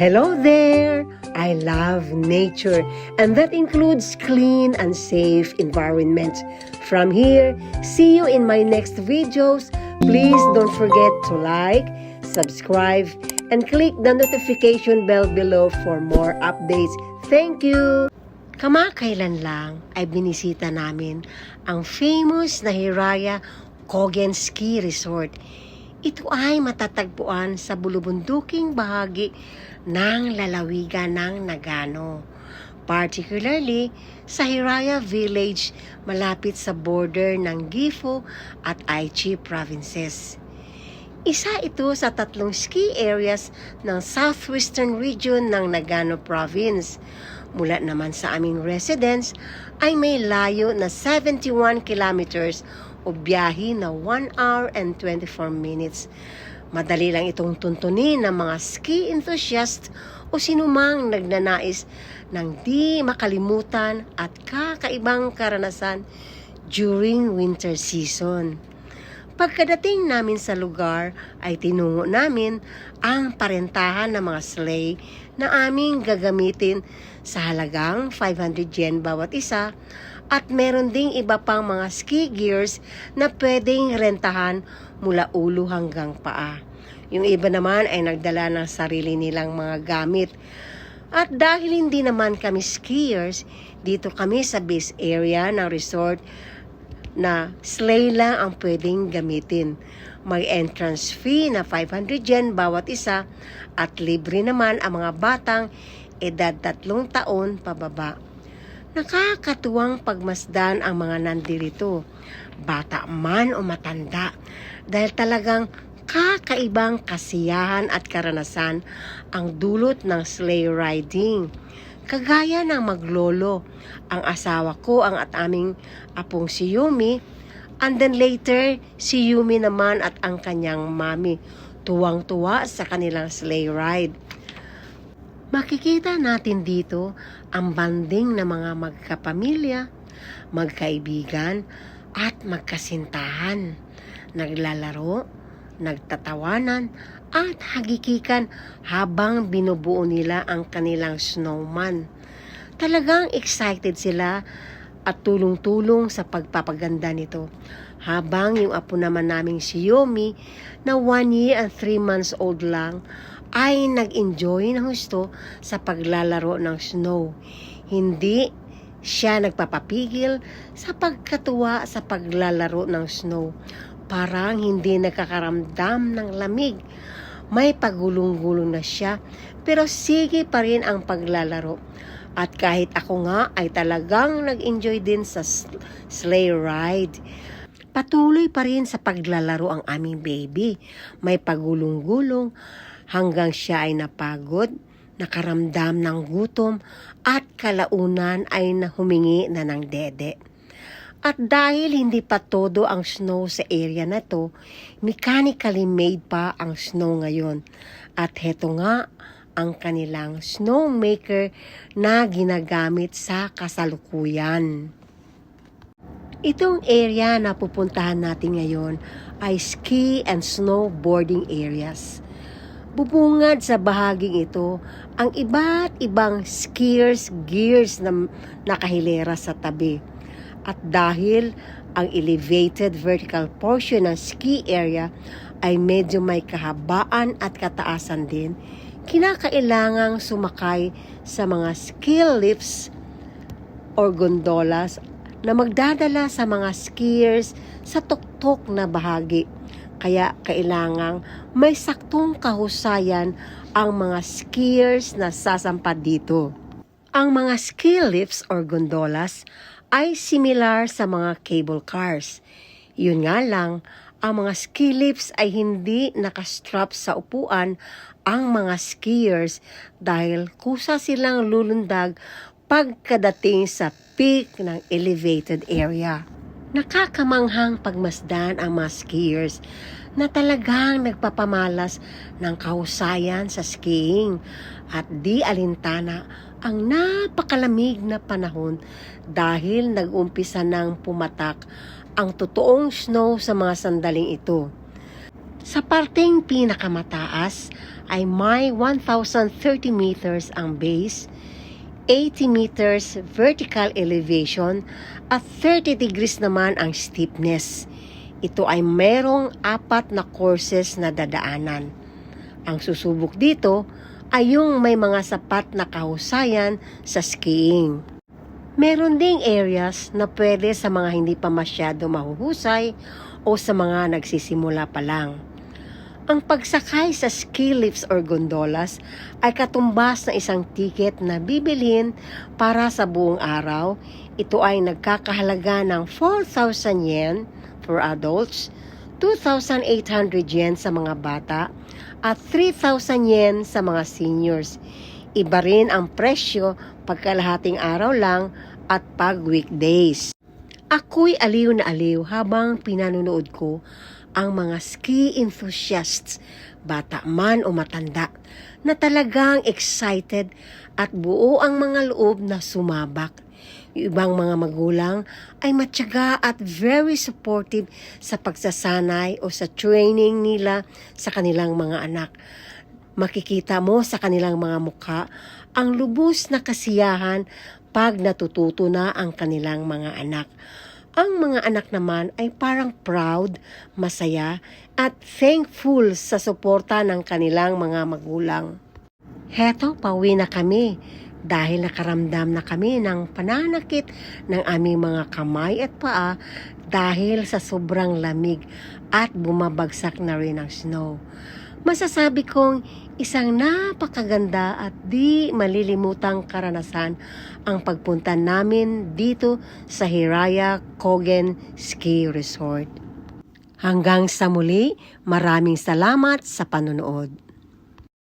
Hello there! I love nature, and that includes clean and safe environment. From here, see you in my next videos. Please don't forget to like, subscribe, and click the notification bell below for more updates. Thank you! Kamakailan lang ay binisita namin ang famous na Hiraya Kogen Ski Resort. Ito ay matatagpuan sa bulubunduking bahagi ng lalawigan ng Nagano. Particularly sa Hiraya Village malapit sa border ng Gifu at Aichi provinces. Isa ito sa tatlong ski areas ng southwestern region ng Nagano province. Mula naman sa aming residence ay may layo na 71 kilometers o biyahe na 1 hour and 24 minutes. Madali lang itong tuntunin ng mga ski enthusiast o sinumang nagnanais ng di makalimutan at kakaibang karanasan during winter season. Pagkadating namin sa lugar ay tinungo namin ang parentahan ng mga sleigh na aming gagamitin sa halagang 500 yen bawat isa at meron ding iba pang mga ski gears na pwedeng rentahan mula ulo hanggang paa. Yung iba naman ay nagdala ng sarili nilang mga gamit. At dahil hindi naman kami skiers, dito kami sa base area ng resort na sleigh lang ang pwedeng gamitin. May entrance fee na 500 yen bawat isa at libre naman ang mga batang edad tatlong taon pababa. Nakakatuwang pagmasdan ang mga nandirito, bata man o matanda, dahil talagang kakaibang kasiyahan at karanasan ang dulot ng sleigh riding. Kagaya ng maglolo, ang asawa ko ang at aming apong si Yumi, and then later si Yumi naman at ang kanyang mami, tuwang-tuwa sa kanilang sleigh ride. Makikita natin dito ang banding ng mga magkapamilya, magkaibigan, at magkasintahan. Naglalaro, nagtatawanan, at hagikikan habang binubuo nila ang kanilang snowman. Talagang excited sila at tulong-tulong sa pagpapaganda nito. Habang yung apo naman naming si Yomi na 1 year and 3 months old lang ay nag-enjoy ng husto sa paglalaro ng snow. Hindi siya nagpapapigil sa pagkatuwa sa paglalaro ng snow. Parang hindi nakakaramdam ng lamig. May pagulong-gulong na siya pero sige pa rin ang paglalaro. At kahit ako nga ay talagang nag-enjoy din sa sleigh ride. Patuloy pa rin sa paglalaro ang aming baby. May pagulong-gulong hanggang siya ay napagod, nakaramdam ng gutom at kalaunan ay nahumingi na ng dede. At dahil hindi pa todo ang snow sa area na to, mechanically made pa ang snow ngayon. At heto nga ang kanilang snowmaker na ginagamit sa kasalukuyan. Itong area na pupuntahan natin ngayon ay ski and snowboarding areas. Bubungad sa bahaging ito ang iba't ibang skiers gears na nakahilera sa tabi. At dahil ang elevated vertical portion ng ski area ay medyo may kahabaan at kataasan din, kinakailangang sumakay sa mga ski lifts or gondolas na magdadala sa mga skiers sa tuktok na bahagi. Kaya kailangang may saktong kahusayan ang mga skiers na sasampad dito. Ang mga ski lifts or gondolas ay similar sa mga cable cars. Yun nga lang, ang mga ski lifts ay hindi nakastrap sa upuan ang mga skiers dahil kusa silang lulundag pagkadating sa peak ng elevated area. Nakakamanghang pagmasdan ang mga skiers na talagang nagpapamalas ng kahusayan sa skiing at di alintana ang napakalamig na panahon dahil nag-umpisa ng pumatak ang totoong snow sa mga sandaling ito. Sa parteng pinakamataas ay may 1,030 meters ang base, 80 meters vertical elevation at 30 degrees naman ang steepness. Ito ay merong apat na courses na dadaanan. Ang susubok dito ay yung may mga sapat na kahusayan sa skiing. Meron ding areas na pwede sa mga hindi pa masyado mahuhusay o sa mga nagsisimula pa lang. Ang pagsakay sa ski lifts or gondolas ay katumbas na isang ticket na bibilhin para sa buong araw. Ito ay nagkakahalaga ng 4,000 yen for adults, 2,800 yen sa mga bata, at 3,000 yen sa mga seniors. Iba rin ang presyo pagkalahating araw lang at pag weekdays. Ako'y aliw na aliw habang pinanonood ko ang mga ski enthusiasts, bata man o matanda, na talagang excited at buo ang mga loob na sumabak. Yung ibang mga magulang ay matyaga at very supportive sa pagsasanay o sa training nila sa kanilang mga anak. Makikita mo sa kanilang mga mukha ang lubos na kasiyahan pag natututo na ang kanilang mga anak. Ang mga anak naman ay parang proud, masaya, at thankful sa suporta ng kanilang mga magulang. Heto, pauwi na kami dahil nakaramdam na kami ng pananakit ng aming mga kamay at paa dahil sa sobrang lamig at bumabagsak na rin ang snow. Masasabi kong isang napakaganda at di malilimutang karanasan ang pagpunta namin dito sa Hiraya Kogen Ski Resort. Hanggang sa muli, maraming salamat sa panonood.